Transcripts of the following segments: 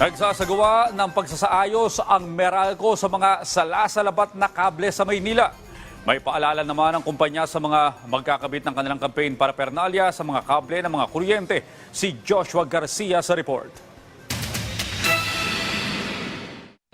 Nagsasagawa ng pagsasaayos ang Meralco sa mga salasalabat na kable sa Maynila. May paalala naman ang kumpanya sa mga magkakabit ng kanilang campaign para pernalya sa mga kable ng mga kuryente. Si Joshua Garcia sa report.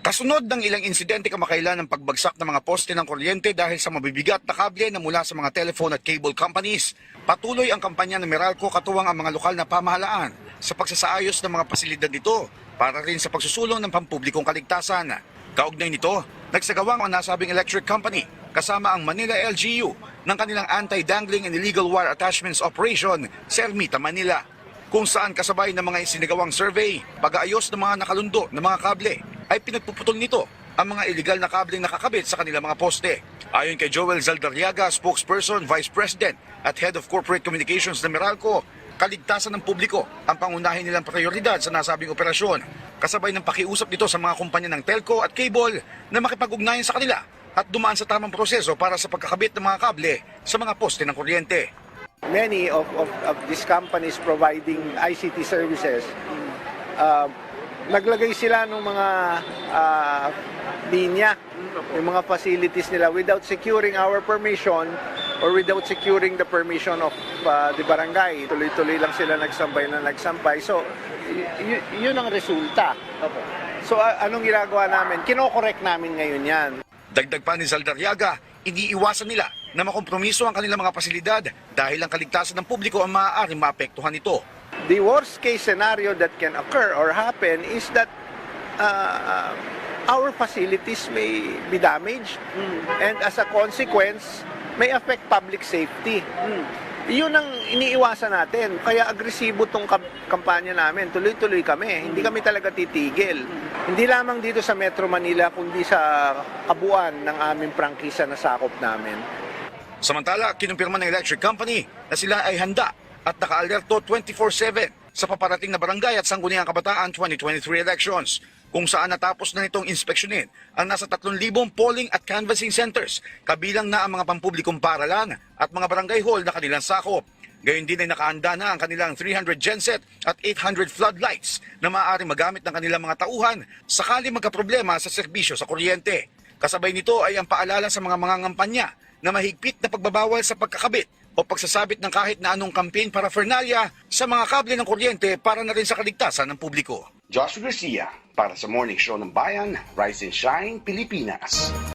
Kasunod ng ilang insidente kamakailan ng pagbagsak ng mga poste ng kuryente dahil sa mabibigat na kable na mula sa mga telephone at cable companies, patuloy ang kampanya ng Meralco katuwang ang mga lokal na pamahalaan sa pagsasaayos ng mga pasilidad nito para rin sa pagsusulong ng pampublikong kaligtasan. Kaugnay nito, nagsagawa ang nasabing electric company kasama ang Manila LGU ng kanilang anti-dangling and illegal wire attachments operation sa Manila kung saan kasabay ng mga isinagawang survey, pag-aayos ng mga nakalundo ng mga kable ay pinagpuputol nito ang mga illegal na kableng nakakabit sa kanilang mga poste. Ayon kay Joel Zaldarriaga, spokesperson, vice president at head of corporate communications ng Meralco, kaligtasan ng publiko ang pangunahin nilang prioridad sa nasabing operasyon. Kasabay ng pakiusap nito sa mga kumpanya ng telco at cable na makipag-ugnayan sa kanila at dumaan sa tamang proseso para sa pagkakabit ng mga kable sa mga poste ng kuryente. many of, of, of these companies providing ICT services, uh, naglagay sila ng mga uh, linya, yung mga facilities nila without securing our permission or without securing the permission of uh, the barangay. Tuloy-tuloy lang sila nagsambay na nagsampay. So, y- y- yun ang resulta. So, a- anong ginagawa namin? Kinokorek namin ngayon yan. Dagdag pa ni Zaldarriaga, iniiwasan nila na makompromiso ang kanilang mga pasilidad dahil ang kaligtasan ng publiko ang maaaring maapektuhan nito. the worst case scenario that can occur or happen is that uh, our facilities may be damaged and as a consequence may affect public safety. Yun ang iniiwasan natin. Kaya agresibo tong kam- kampanya namin. Tuloy-tuloy kami. Hindi kami talaga titigil. Hindi lamang dito sa Metro Manila, kundi sa kabuuan ng aming prangkisa na sakop namin. Samantala, kinumpirma ng electric company na sila ay handa at naka-alerto 24-7 sa paparating na barangay at sangguniang kabataan 2023 elections kung saan natapos na nitong inspeksyonin ang nasa 3,000 polling at canvassing centers kabilang na ang mga pampublikong paralan at mga barangay hall na kanilang sakop. Gayon din ay nakaanda na ang kanilang 300 genset at 800 floodlights na maaaring magamit ng kanilang mga tauhan sakali magkaproblema sa serbisyo sa kuryente. Kasabay nito ay ang paalala sa mga mangangampanya na mahigpit na pagbabawal sa pagkakabit o pagsasabit ng kahit na anong campaign para Fernalia sa mga kable ng kuryente para na rin sa kaligtasan ng publiko. Joshua Garcia para sa Morning Show ng Bayan, Rise and Shine, Pilipinas.